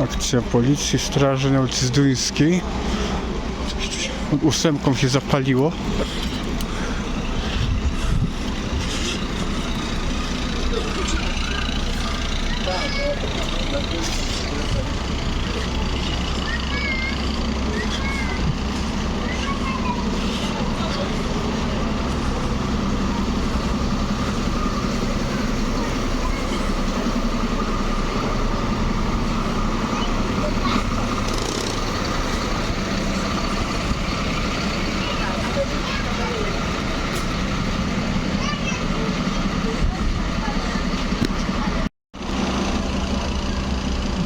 Akcja policji, straży na ulicy Zduńskiej. Coś tu się, ósemką się zapaliło.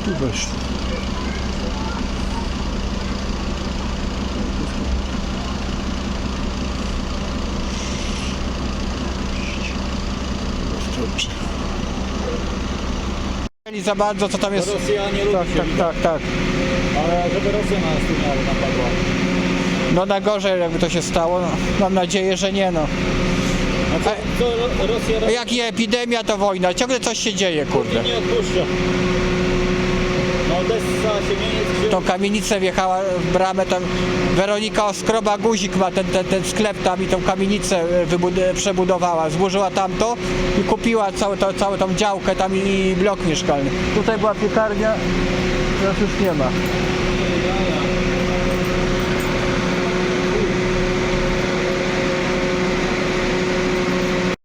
Tu weszli. Za bardzo, co tam jest. Rosjanie lubią Tak, tak, tak, tak. ale żeby Rosja nas tu miała napadła. No na gorzej jakby to się stało. No, mam nadzieję, że nie no. To Ro- Rosja A Jak epidemia, to wojna. Ciągle coś się dzieje, kurde. nie odpuszcza. Tą kamienicę wjechała w bramę, tam Weronika Oskroba Guzik ma ten, ten, ten sklep tam i tą kamienicę e, przebudowała. Zburzyła tamto i kupiła całą, to, całą tą działkę tam i blok mieszkalny. Tutaj była piekarnia, teraz już nie ma.